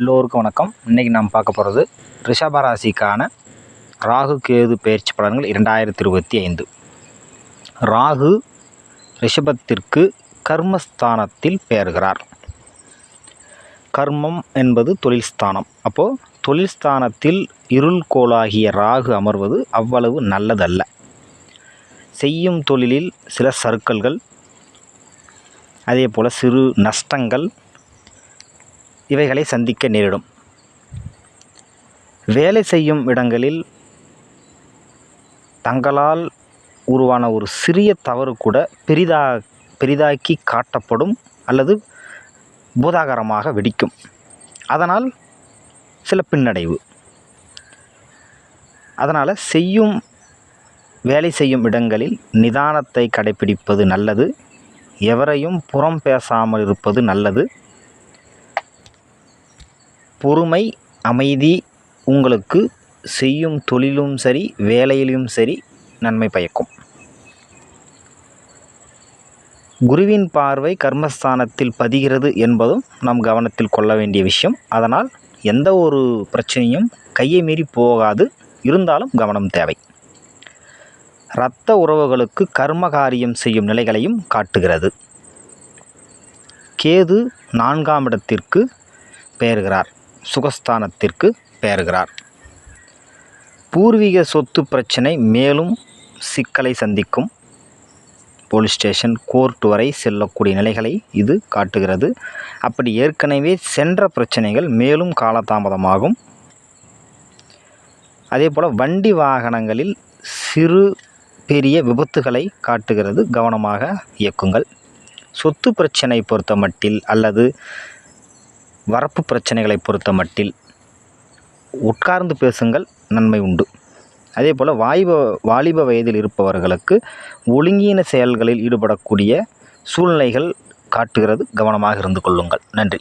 எல்லோருக்கும் வணக்கம். இன்றைக்கி நாம் பார்க்க போகிறது ரிஷபராசிக்கான ராகு கேது பயிற்சி பலன்கள் இரண்டாயிரத்தி இருபத்தி ஐந்து. ராகு ரிஷபத்திற்கு கர்மஸ்தானத்தில் பெயர்கிறார் கர்மம் என்பது தொழில் ஸ்தானம். அப்போது தொழில் ஸ்தானத்தில் இருள் கோளாகிய ராகு அமர்வது அவ்வளவு நல்லதல்ல. செய்யும் தொழிலில் சில சறுக்கல்கள் அதே போல் சிறு நஷ்டங்கள் இவைகளை சந்திக்க நேரிடும். வேலை செய்யும் இடங்களில் தங்களால் உருவான ஒரு சிறிய தவறு கூட பெரிதா பெரிதாக்கி காட்டப்படும் அல்லது பூதாகரமாக வெடிக்கும். அதனால் சில பின்னடைவு. அதனால் செய்யும் வேலை செய்யும் இடங்களில் நிதானத்தை கடைபிடிப்பது நல்லது. எவரையும் புறம் பேசாமல் இருப்பது நல்லது. பொறுமை அமைதி உங்களுக்கு செய்யும் தொழிலும் சரி வேலையிலும் சரி நன்மை பயக்கும். குருவின் பார்வை கர்மஸ்தானத்தில் பதிகிறது என்பதும் நாம் கவனத்தில் கொள்ள வேண்டிய விஷயம். அதனால் எந்த ஒரு பிரச்சனையும் கையை மீறி போகாது. இருந்தாலும் கவனம் தேவை. இரத்த உறவுகளுக்கு கர்ம காரியம் செய்யும் நிலைகளையும் காட்டுகிறது. கேது நான்காம் இடத்திற்கு பெயர்கிறார். சுகஸ்தானத்திற்கு பெயர்கிறார். பூர்வீக சொத்து பிரச்சனை மேலும் சிக்கலை சந்திக்கும். போலீஸ் ஸ்டேஷன் கோர்ட் வரை செல்லக்கூடிய நிலைகளை இது காட்டுகிறது. அப்படி ஏற்கனவே சென்ற பிரச்சனைகள் மேலும் காலதாமதமாகும். அதே போல் வண்டி வாகனங்களில் சிறு பெரிய விபத்துகளை காட்டுகிறது கவனமாக இயக்குங்கள். சொத்து பிரச்சனை பொறுத்த மட்டில் அல்லது வரப்பு பிரச்சனைகளை பொறுத்த மட்டில் உட்கார்ந்து பேசுங்கள் நன்மை உண்டு. அதே போல் வாலிப வாலிப வயதில் இருப்பவர்களுக்கு ஒழுங்கீன செயல்களில் ஈடுபடக்கூடிய சூழ்நிலைகள் காட்டுகிறது. கவனமாக இருந்து கொள்ளுங்கள். நன்றி.